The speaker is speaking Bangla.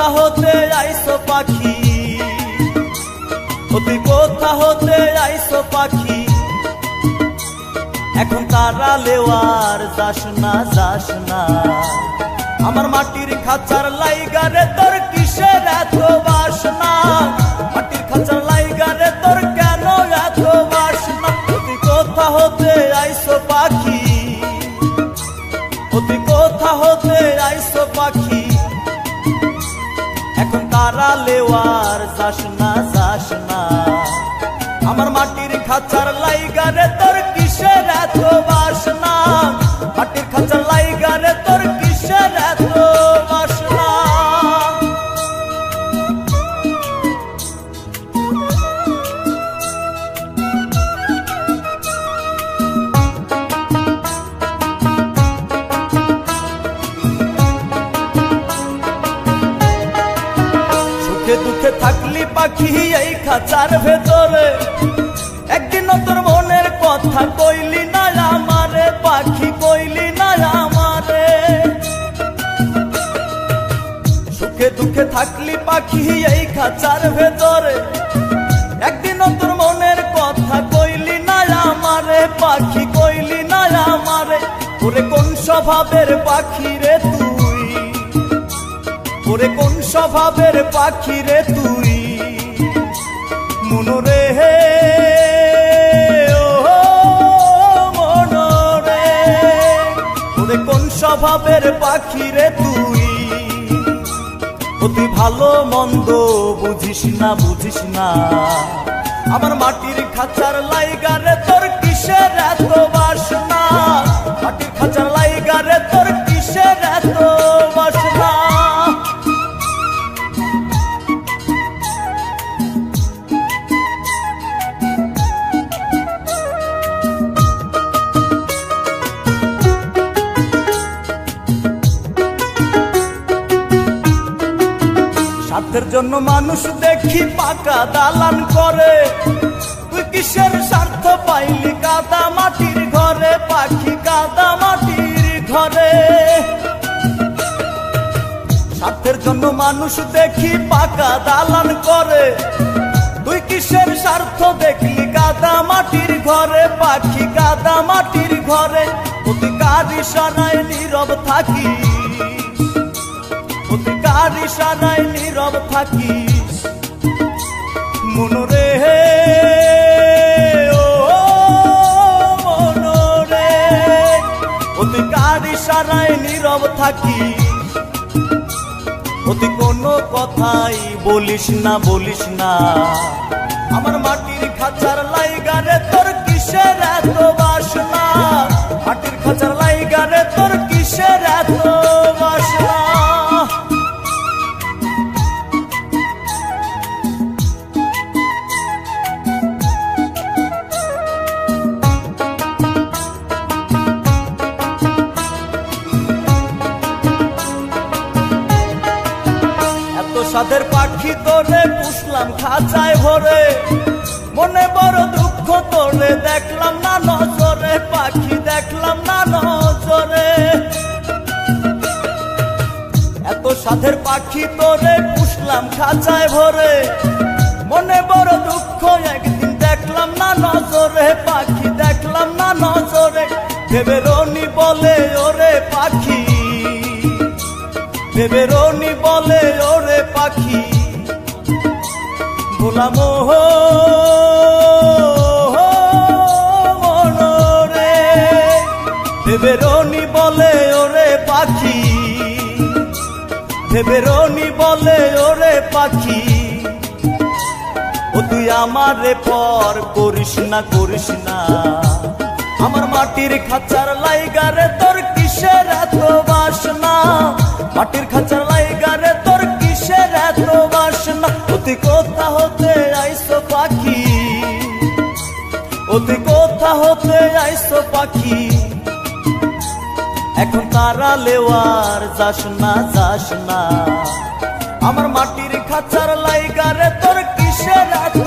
কোথা হতে আইসো পাখি। তুই কোথা হতে আইসো পাখি। এখন তারা লেওয়ার যাস না যাস না। আমার মাটির খাঁচার লাইগারে তোর কিসের এত বাসনা? মাটির খাঁচার লাইগারে তোর কেন এত বাসনা? তুই কোথা হতে আইসো পাখি। ও তুই কোথা হতে আইসো লেওয়ার যাস না যাস না। আমার মাটির খাঁচার লাইগারে তোর কিসের এত সুখে দুঃখে থাকলি পাখি এই খাঁচার ভেতরে। একদিন তোর মনের কথা কইলি না আমারে, পাখি কইলি না আমারে। সুখে দুঃখে থাকলি পাখি এই খাঁচার ভেতরে। একদিন তোর মনের কথা কইলি না আমারে, পাখি কইলি না আমারে। ওরে কোন স্বভাবের পাখি রে তুই? ওরে কোন স্বভাবের পাখি রে তুই? মনোরে হে মনোরে ওরে কোন স্বভাবের পাখি রে তুই? অতি ভালো মন্দ বুঝিস না বুঝিস না। আমার মাটির খাঁচার লাইগারে তোর স্বার্থের জন্য মানুষ দেখি পাকা দালান করে। তুই কিসের স্বার্থ পাইলি কাদা মাটির ঘরে? পাখি কাদা মাটির ঘরে। স্বার্থের জন্য মানুষ দেখি পাকা দালান করে। তুই কিসের স্বার্থ দেখলি কাদা মাটির ঘরে? পাখি কাদা মাটির ঘরে। অধিকার ইশারায় নীরব থাকি ইশারায় নীরব থাকিস। মনোরে হে মনোরে অধিকার ইশারায় নীরব থাকিস। অতি কোনো কথাই বলিস না বলিস না। আমার মাটির খাঁচার লাইগারে তোর কিসের এত বাসনা? মাটির খাঁচার এত সাদের পাখি তোরে পুষলাম খাঁচায় ভরে। মনে বড় দুঃখ তোরে দেখলাম না নজরে, পাখি দেখলাম না নজরে। এত সাধের পাখি তোরে পুষলাম খাঁচায় ভরে। মনে বড় দুঃখ একদিন দেখলাম না নজরে, পাখি দেখলাম না নজরে। ভেবে রনি বলে, ওরে পাখি। ভেবে রনি বলে ভোলাম মনরে। ভেবে রনি বলে, ওরে পাখি। ভেবে রনি বলে, ওরে পাখি। ও তুই আমারে পর করিস না করিস না। আমার মাটির খাঁচার লাইগারে তোর কিসের এত বাসনা? মাটির খাঁচার অতি কোথা হতে আইসো পাখি। অতি কোথা হতে আইসো পাখি। এখন তারা লেওয়ার, যাস না যাস না। আমার মাটির খাঁচার লাইগারে তোর কিসের এত